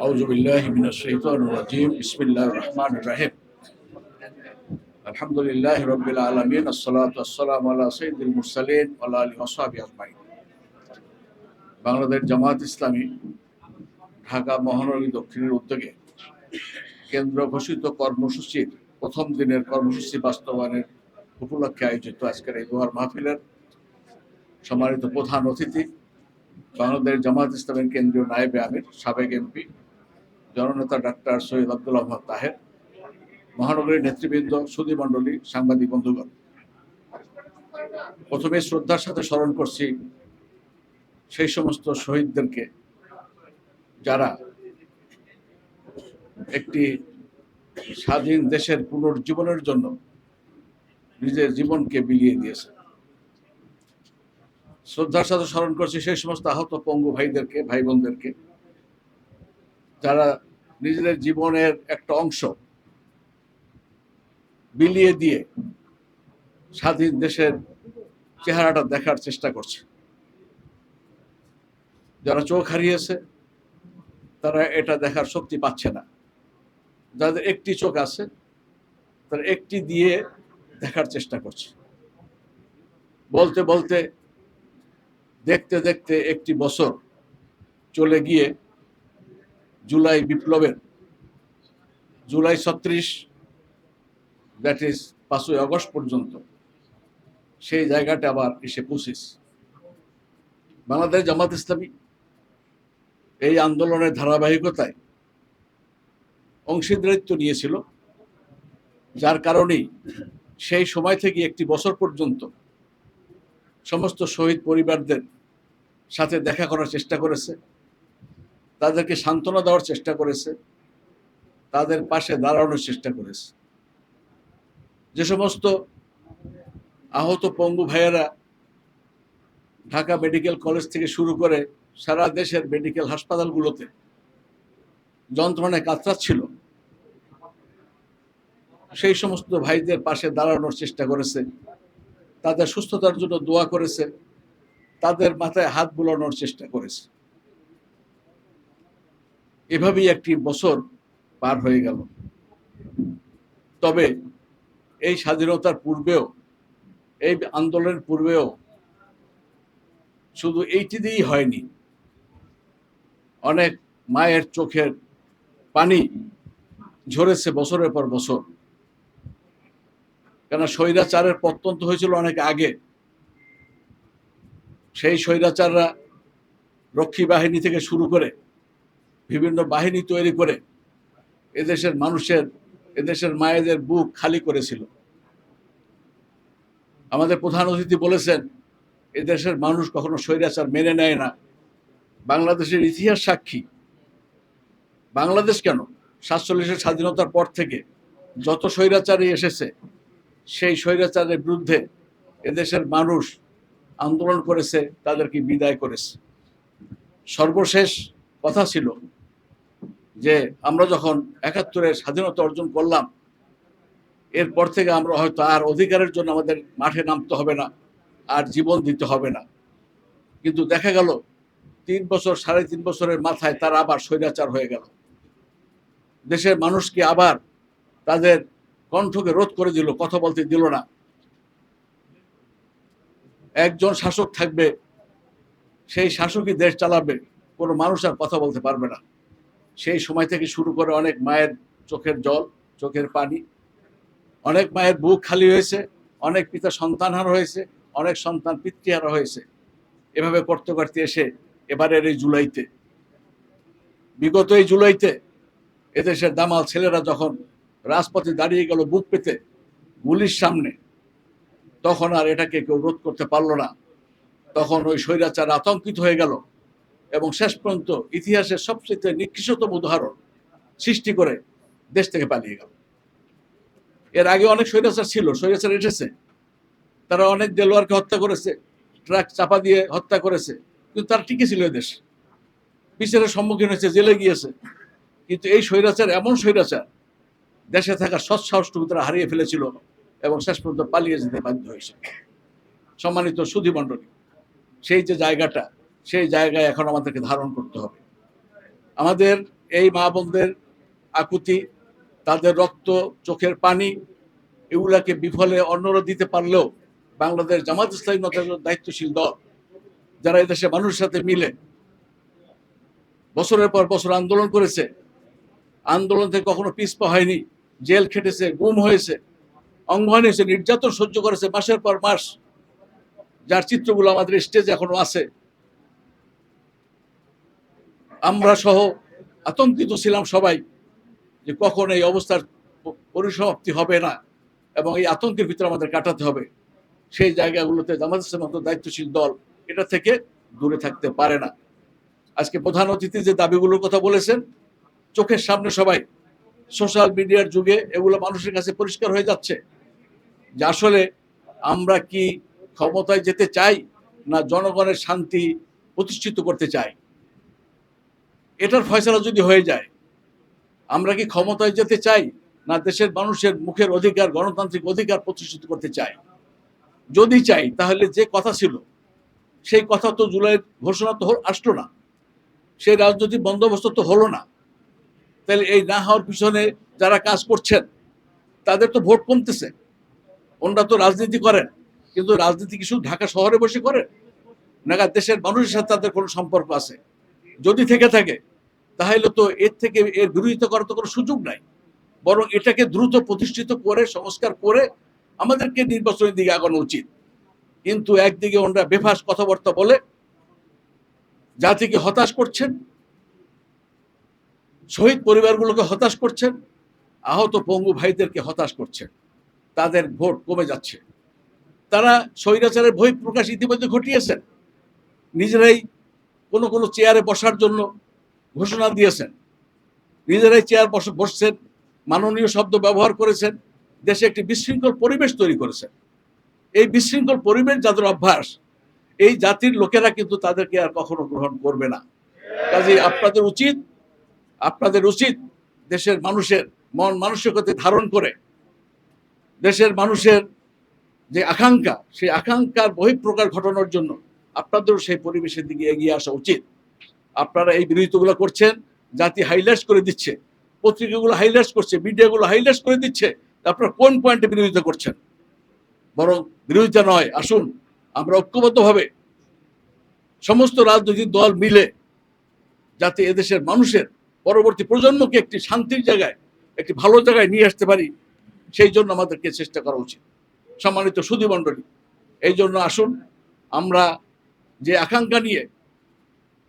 أعوذ بالله من الشيطان الرجيم بسم الله الرحمن الرحيم الحمد لله رب العالمين الصلاة والسلام على سيد المرسلين وعلى آله وصحبه أجمعين বাংলাদেশ জামাত ইসলামী ঢাকা মহানগরী দক্ষিণের উদ্যোগে কেন্দ্র ঘোষিত কর্মসূচির প্রথম দিনের কর্মসূচি বাস্তবায়নের উপলক্ষে আয়োজিত আজকের এই দোয়ার মাহফিলের সম্মানিত প্রধান অতিথি বাংলাদেশ জামাত ইসলামের কেন্দ্রীয় নায়েবে আমির সাবেক এমপি জননেতা ডাক্তার সৈয়দ আব্দুল আহমদ তাহের, মহানগরীর নেতৃবৃন্দ সুদী মণ্ডলী, সাংবাদিক বন্ধুগণ। প্রথমে শ্রদ্ধার সাথে স্মরণ করছি সেই সমস্ত শহীদদেরকে যারা একটি স্বাধীন দেশের পুনর্জীবনের জন্য নিজের জীবনকে বিলিয়ে দিয়েছে। শ্রদ্ধার সাথে স্মরণ করছি সেই সমস্ত আহত পঙ্গু ভাইদেরকে, ভাই বোনদেরকে। যারা নিজেদের জীবনের একটা অংশ বিলিয়ে দিয়ে স্বাধীন দেশের চেহারাটা দেখার চেষ্টা করছে। যারা চোখ হারিয়েছে, তারা এটা দেখার শক্তি পাচ্ছে না। যাদের একটি চোখ আছে, তারা একটি দিয়ে দেখার চেষ্টা করছে। বলতে বলতে, দেখতে দেখতে একটি বছর চলে গিয়ে জুলাই বিপ্লবের, জুলাই ছত্রিশ দ্যাট ইজ পাঁচই আগস্ট পর্যন্ত, সেই জায়গাটা আবার এসে পৌঁছিস বাংলাদেশ জামাত ইসলামী এই আন্দোলনের ধারাবাহিকতায় অংশীদারিত্ব নিয়েছিল, যার কারণেই সেই সময় থেকে একটি বছর পর্যন্ত সমস্ত শহীদ পরিবারদের সাথে দেখা করার চেষ্টা করেছে। তাদেরকে সান্ত্বনা দেওয়ার চেষ্টা করেছে, তাদের পাশে দাঁড়ানোর চেষ্টা করেছে। যে সমস্ত আহত পঙ্গু ভাইয়েরা ঢাকা মেডিকেল কলেজ থেকে শুরু করে সারা দেশের মেডিকেল হাসপাতালগুলোতে যন্ত্রণায় কাতরাচ্ছিল, সেই সমস্ত ভাইদের পাশে দাঁড়ানোর চেষ্টা করেছে, তাদের সুস্থতার জন্য দোয়া করেছে, তাদের মাথায় হাত বুলানোর চেষ্টা করেছে। এভাবেই একটি বছর পার হয়ে গেল। তবে এই স্বাধীনতার পূর্বেও, এই আন্দোলনের পূর্বেও শুধু এইটি দিয়েই হয়নি, অনেক মায়ের চোখের পানি ঝরেছে বছরের পর বছর। কেন স্বৈরাচারের পত্যন্ত হয়েছিল অনেক আগে। সেই স্বৈরাচাররা রক্ষী বাহিনী থেকে শুরু করে বিভিন্ন বাহিনী তৈরি করে এদেশের মানুষের, এদেশের মায়েদের বুক খালি করেছিল। আমাদের প্রধান অতিথি বলেছেন, এদেশের মানুষ কখনো স্বৈরাচার মেনে নেয় না। বাংলাদেশের ইতিহাস সাক্ষী। বাংলাদেশ কেন? সাতচল্লিশের স্বাধীনতার পর থেকে যত স্বৈরাচারই এসেছে, সেই স্বৈরাচারের বিরুদ্ধে এদেশের মানুষ আন্দোলন করেছে, তাদেরকে বিদায় করেছে। সর্বশেষ কথা ছিল যে আমরা যখন একাত্তরের স্বাধীনতা অর্জন করলাম, এরপর থেকে আমরা হয়তো আর অধিকারের জন্য আমাদের মাঠে নামতে হবে না, আর জীবন দিতে হবে না। কিন্তু দেখা গেল, তিন বছর, সাড়ে তিন বছরের মাথায় তারা আবার স্বৈরাচার হয়ে গেল। দেশের মানুষকে আবার তাদের কণ্ঠকে রোধ করে দিল, কথা বলতে দিল না? একজন শাসক থাকবে, সেই শাসকই দেশ চালাবে, কোনো মানুষ আর কথা বলতে পারবে না। সেই সময় থেকে শুরু করে অনেক মায়ের চোখের জল, চোখের পানি। অনেক মায়ের বুক খালি হয়েছে, অনেক পিতা সন্তানহার হয়েছে, অনেক সন্তান পিতৃহারা হয়েছে। এভাবে করতে করতে এসে এবারের এই জুলাইতে, বিগত এই জুলাইতে এদেশের দামাল ছেলেরা যখন রাজপথে দাঁড়িয়ে গেল বুক পেতে গুলির সামনে, তখন আর এটাকে কেউ রোধ করতে পারল না। তখন ওই স্বৈরাচার আতঙ্কিত হয়ে গেল। এবং শেষ পর্যন্ত ইতিহাসের সবচেয়ে নিকৃষ্টতম উদাহরণ সৃষ্টি করে দেশ থেকে পালিয়ে গেল। এর আগে অনেক স্বৈরাচার ছিল, স্বৈরাচার এসেছে। তারা অনেক দেলোয়ারকে হত্যা করেছে, ট্রাক চাপা দিয়ে হত্যা করেছে, কিন্তু তারা টিকে ছিল দেশ। বিচারের সম্মুখীন হয়েছে, জেলে গিয়েছে। কিন্তু এই স্বৈরাচার, এমন স্বৈরাচার দেশে থাকা সৎ সাহসটুকু তারা হারিয়ে ফেলেছিল এবং শেষ পর্যন্ত পালিয়ে যেতে বাধ্য হয়েছে। সম্মানিত সুধী মণ্ডলী, সেই যে জায়গাটা সেই জায়গায় এখন আমাদেরকে ধারণ করতে হবে। আমাদের এই মা বোনদের আকুতি, তাদের রক্ত, চোখের পানি, এগুলাকে বিফলে অন্যরা দিতে পারলেও বাংলাদেশ জামাত ইসলামী দায়িত্বশীল দল, যারা এদেশে মানুষের সাথে মিলে বছরের পর বছর আন্দোলন করেছে, আন্দোলন থেকে কখনো পিছপা হয়নি, জেল খেটেছে, গুম হয়েছে, অঙ্গহানি হয়েছে, নির্যাতন সহ্য করেছে মাসের পর মাস, যার চিত্রগুলো আমাদের স্টেজে এখনও আছে। আমরা সহ আতঙ্কিত ছিলাম সবাই যে কখন এই অবস্থার পরিসমাপ্তি হবে না এবং এই আতঙ্কের ভিতরে আমাদের কাটাতে হবে। সেই জায়গাগুলোতে জামাত মতো দায়িত্বশীল দল এটা থেকে দূরে থাকতে পারে না। আজকে প্রধান অতিথি যে দাবিগুলোর কথা বলেছেন, চোখের সামনে সবাই সোশ্যাল মিডিয়ার যুগে এগুলো মানুষের কাছে পরিষ্কার হয়ে যাচ্ছে যে আসলে আমরা কি ক্ষমতায় যেতে চাই না জনগণের শান্তি প্রতিষ্ঠিত করতে চাই? এটার ফয়সলা যদি হয়ে যায়, আমরা কি ক্ষমতায় যেতে চাই না দেশের মানুষের মুখের অধিকার, গণতান্ত্রিক অধিকার প্রতিষ্ঠিত করতে চাই? যদি চাই, তাহলে যে কথা ছিল, সেই কথা তো জুলাইয়ের ঘোষণা তো আসলো না। সেই রাজনৈতিক বন্দোবস্ত তো হলো না। তাহলে এই না হওয়ার পিছনে যারা কাজ করছেন, তাদের তো ভোট কমতেছে। ওনারা তো রাজনীতি করেন, কিন্তু রাজনীতি কিছু ঢাকা শহরে বসে করেন? নাগা দেশের মানুষের সাথে তাদের কোনো সম্পর্ক আছে? যদি থেকে থাকে তাহলে তো এর থেকে এর বিরোধিতা করার তো কোনো সুযোগ নাই। বরং এটাকে দ্রুত প্রতিষ্ঠিত করে, সংস্কার করে আমাদেরকে নির্বাচনের দিকে আগানো উচিত। কিন্তু একদিকে ওনারা বেফাস কথাবার্তা বলে, জাতিকে হতাশ করছেন, শহীদ পরিবারগুলোকে হতাশ করছেন, আহত পঙ্গু ভাইদেরকে হতাশ করছেন। তাদের ভোট কমে যাচ্ছে। তারা স্বৈরাচারের বই প্রকাশ ইতিমধ্যে ঘটিয়েছেন। নিজেরাই কোনো কোনো চেয়ারে বসার জন্য ঘোষণা দিয়েছেন। নিজেরাই চেয়ার বস- বসছেন, মাননীয় শব্দ ব্যবহার করেছেন, দেশে একটি বিশৃঙ্খল পরিবেশ তৈরি করেছেন। এই বিশৃঙ্খল পরিবেশ যাদের অভ্যাস, এই জাতির লোকেরা কিন্তু তাদেরকে আর কখনো গ্রহণ করবে না। কাজে আপনাদের উচিত আপনাদের উচিত দেশের মানুষের মন মানসিকতা ধারণ করে, দেশের মানুষের যে আকাঙ্ক্ষা, সেই আকাঙ্ক্ষার বহিঃপ্রকার ঘটানোর জন্য আপনাদেরও সেই পরিবেশের দিকে এগিয়ে আসা উচিত। আপনারা এই বিরোধিতাগুলো করছেন, জাতি হাইলাইট করে দিচ্ছে, পত্রিকাগুলো হাইলাইট করছে, মিডিয়াগুলো হাইলাইট করে দিচ্ছে আপনারা কোন পয়েন্টে বিরোধিতা করছেন? বরং বিরোধিতা নয়, আসুন, আমরা ঐক্যবদ্ধভাবে সমস্ত রাজনৈতিক দল মিলে যাতে এদেশের মানুষের পরবর্তী প্রজন্মকে একটি শান্তির জায়গায়, একটি ভালো জায়গায় নিয়ে আসতে পারি, সেই জন্য আমাদেরকে চেষ্টা করা উচিত। সম্মানিত সুধী মণ্ডলী, এই জন্য আসুন, আমরা যে আকাঙ্ক্ষা নিয়ে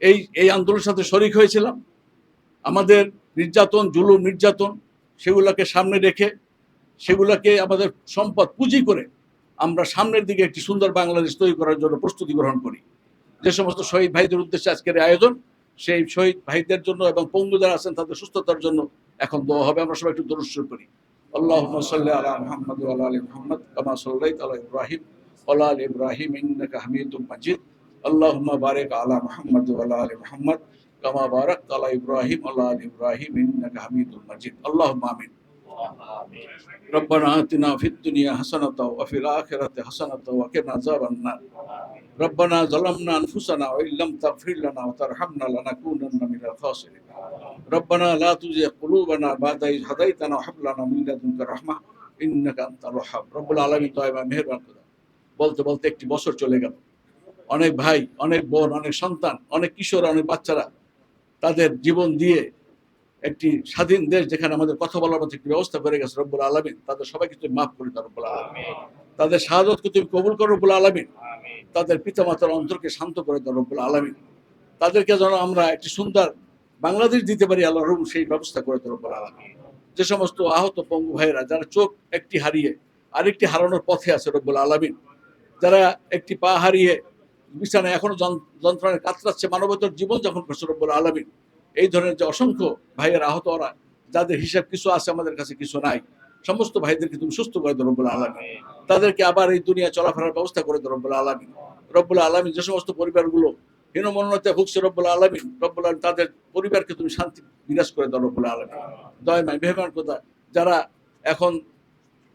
এই এই আন্দোলনের সাথে শরিক হয়েছিলাম। আমাদের নির্যাতন, জুলুম, নির্যাতন, সেগুলোকে সামনে রেখে, সেগুলোকে আমাদের সম্পদ পুঁজি করে আমরা সামনের দিকে একটি সুন্দর বাংলাদেশ তৈরি করার জন্য প্রস্তুতি গ্রহণ করি। যে সমস্ত শহীদ ভাইদের উদ্দেশ্যে আজকের আয়োজন, সেই শহীদ ভাইদের জন্য এবং পঙ্গু যারা আছেন তাদের সুস্থতার জন্য এখন দোয়া হবে। আমরা সবাই একটু দরুশ্বর করি আল্লাহ আলা মোহাম্মদ আলী মোহাম্মদ কামা সাল্লাহ আলা ইব্রাহিম আল্লাহ আল ইব্রাহিম ইন্নাকা হামিদুল মাজিদ। مجيد اللهم بارك على محمد وعلى ال محمد كما باركت على ابراهيم وعلى ال ابراهيم انك حميد مجيد اللهم امين ربنا آتنا في الدنيا حسنة وفي الآخرة حسنة وقنا عذاب النار ربنا ظلمنا أنفسنا وإن لم تغفر لنا وترحمنا لنكونن من الخاسرين ربنا لا تزغ قلوبنا بعد إذ هديتنا وهب لنا من لدنك رحمة إنك أنت الوهاب رب العالمين দয়াময় মেহেরবান খোদা বলতে বলতে একটি বছর চলে গেল অনেক ভাই অনেক বোন অনেক সন্তান অনেক কিশোর অনেক বাচ্চারা তাদের জীবন দিয়ে একটি স্বাধীন দেশ যেখানে আমাদের কথা বলার মতো একটি ব্যবস্থা করে গেছে রব্বুল আলমিন তাদের সবাইকে তুমি মাফ করে দাও রব্বুল আলমিন। তাদের শাহাদতকে তুমি কবুল করো রব্বুল আলমিন। তাদের পিতামাতার অন্তরকে শান্ত করে দাও রব্বুল আলমিন। তাদেরকে যেন আমরা একটি সুন্দর বাংলাদেশ দিতে পারি আল্লাহ রহম সেই ব্যবস্থা করে দাও রব্বুল আলমিন। যে সমস্ত আহত পঙ্গু ভাইয়েরা যারা চোখ একটি হারিয়ে আরেকটি হারানোর পথে আছে রব্বুল আলমিন যারা একটি পা হারিয়ে বিছানায় এখনও যন- যন্ত্রণায় কাতরাচ্ছে মানবতার জীবন যখন করছে রব্বুল আলমিন। এই ধরনের যে অসংখ্য ভাইয়ের আহত ওরা যাদের হিসাব কিছু আছে, আমাদের কাছে কিছু নাই। সমস্ত ভাইদেরকে তুমি সুস্থ করে দেবো রব্বুল আলমী তাদেরকে আবার এই দুনিয়া চলাফেরার ব্যবস্থা করে দেবো রব্বুল আলমী রব্বুল আলমী যে সমস্ত পরিবারগুলো হীনমন্যতে ভুগছে রব্বুল আলমিন, রব্বুল আলমী তাদের পরিবারকে তুমি শান্তি বিরাজ করে দাও রব্বুল আলমী দয় মাই মেহমান কথা যারা এখন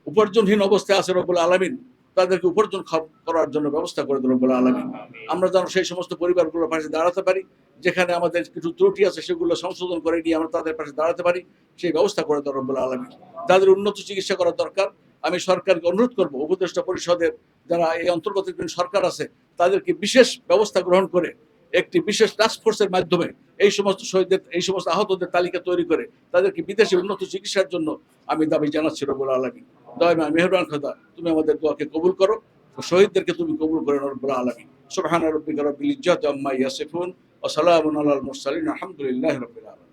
উপার্জনহীন অবস্থায় আছে রব্বুল আলমিন তাদেরকে উপার্জন করার জন্য ব্যবস্থা করে দেবো বলে আলমিন। আমরা যেন সেই সমস্ত পরিবারগুলোর পাশে দাঁড়াতে পারি যেখানে আমাদের কিছু ত্রুটি আছে সেগুলো সংশোধন করে নিয়ে আমরা তাদের পাশে দাঁড়াতে পারি সেই ব্যবস্থা করে দেবো বলে আলমিন। তাদের উন্নত চিকিৎসা করা দরকার আমি সরকারকে অনুরোধ করব উপদেষ্টা পরিষদের যারা এই অন্তর্গতকালীন সরকার আছে তাদেরকে বিশেষ ব্যবস্থা গ্রহণ করে একটি বিশেষ টাস্ক ফোর্সের মাধ্যমে এই সমস্ত শহীদদের এই সমস্ত আহতদের তালিকা তৈরি করে তাদেরকে বিদেশে উন্নত চিকিৎসার জন্য আমি দাবি জানাচ্ছি রবুল আলমী দয়মা মেহরবান খোদা তুমি আমাদের দোয়াকে কবুল করো শহীদদেরকে তুমি কবুল করে রব্বুল আলমী সুবহান রব্বিকা রব্বিল ইজ্জাতি আম্মা ইয়াসিফুন ওয়া সালামুন আলাল মুরসালিন আলহামদুলিল্লাহি রাব্বিল আলামিন।